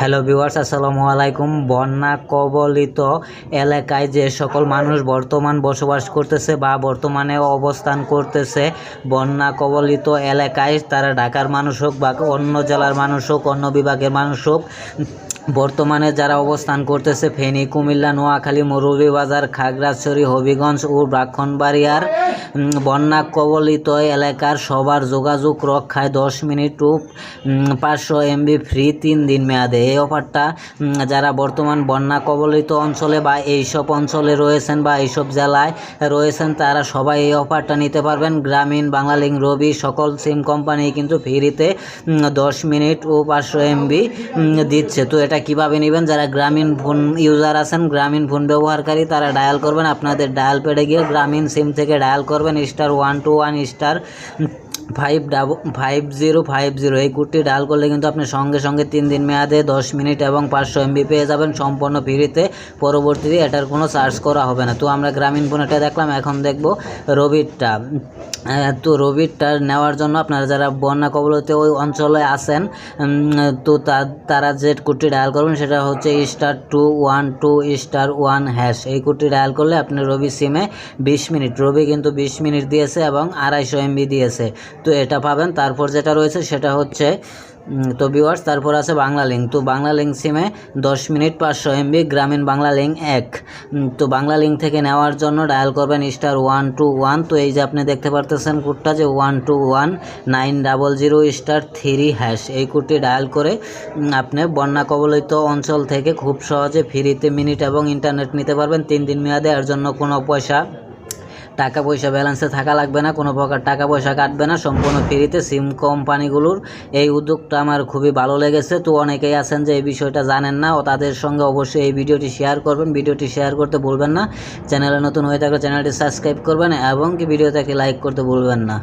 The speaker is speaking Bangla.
হ্যালো ভিউয়ার্স, আসসালামু আলাইকুম। বন্যা কবলিত এলাকায় যে সকল মানুষ বর্তমান বসবাস করতেছে বা বর্তমানে অবস্থান করতেছে বন্যা কবলিত এলাকায়, তারা ঢাকার মানুষ হোক বা অন্য জেলার মানুষ হোক, অন্য বিভাগের মানুষ হোক বর্তমানে যারা অবস্থান করতেছে ফেনী কুমিল্লা নোয়াখালী মৌলভীবাজার খাগড়াছড়ি হবিগঞ্জ ও ব্রাহ্মণবাড়িয়ার উম, বন্যা কবলিত এলাকার সবার যোগাযোগ রক্ষায় দশ মিনিট ও পাঁচশো এমবি ফ্রি তিন দিন মেয়াদে। এই অফারটা যারা বর্তমান বন্যা কবলিত অঞ্চলে বা এইসব অঞ্চলে রয়েছেন বা এইসব জেলায় রয়েছেন তারা সবাই এই অফারটা নিতে পারবেন। গ্রামীণ বাংলালিংক রবি সকল সিম কোম্পানি কিন্তু ফ্রিতে দশ মিনিট ও পাঁচশো এমবি দিচ্ছে। তো এটা কীভাবে নেবেন? যারা গ্রামীণ ফোন ইউজার আছেন, গ্রামীণ ফোন ব্যবহারকারী, তারা ডায়াল করবেন। আপনাদের ডায়াল প্যাডে গিয়ে গ্রামীণ সিম থেকে ডায়াল করবেন। Star one two one star five double five zero five zero এই কোডটি ডায়াল করলে কিন্তু আপনি সঙ্গে সঙ্গে তিন দিন মেয়াদে দশ মিনিট এবং পাঁচশো এমবি পেয়ে যাবেন সম্পূর্ণ ফ্রিতে পরবর্তীতে এটার কোনো চার্জ করা হবে না। তো আমরা গ্রামীণ ফোন এটা দেখলাম, এখন দেখব রবিরটা। তো রবিরটা নেওয়ার জন্য আপনারা যারা বন্যা কবলতে ওই অঞ্চলে আছেন তা- তারা যে কোডটি ডায়াল করবেন সেটা হচ্ছে star two one two star one hash এই কোডটি ডায়াল করলে আপনি রবি সিমে বিশ মিনিট, রবি কিন্তু বিশ মিনিট দিয়েছে এবং আড়াইশো এমবি দিয়েছে। তো এটা পাবেন। তারপর যেটা রয়েছে সেটা হচ্ছে তো ভিউয়ার্স তারপর আছে বাংলা লিঙ্ক তো বাংলা লিঙ্ক সিমে দশ মিনিট পাঁচশো এমবি গ্রামীণ বাংলা লিঙ্ক এক। তো বাংলা লিঙ্ক থেকে নেওয়ার জন্য ডায়াল করবেন স্টার ওয়ান টু ওয়ান তো এই যে আপনি দেখতে পারতেছেন কোডটা যে one two one nine double zero star three hash এই কোডটি ডায়াল করে আপনি বন্যা কবলিত অঞ্চল থেকে খুব সহজে ফ্রিতে মিনিট এবং ইন্টারনেট নিতে পারবেন। তিন দিন মেয়াদে, এর জন্য কোনো পয়সা টাকা পয়সা ব্যালেন্সে থাকা লাগবে না, কোনো প্রকার টাকা পয়সা কাটবে না, সম্পূর্ণ ফ্রিতে সিম কোম্পানিগুলোর। এই উদ্যোগটা আমার খুবই ভালো লেগেছে। তো অনেকেই আছেন যে এই বিষয়টা জানেন না, ও তাদের সঙ্গে অবশ্যই এই ভিডিওটি শেয়ার করবেন। ভিডিওটি শেয়ার করতে ভুলবেন না। চ্যানেলে নতুন হয়ে থাকলে চ্যানেলটি সাবস্ক্রাইব করবেন এবং কি ভিডিওটাকে লাইক করতে ভুলবেন না।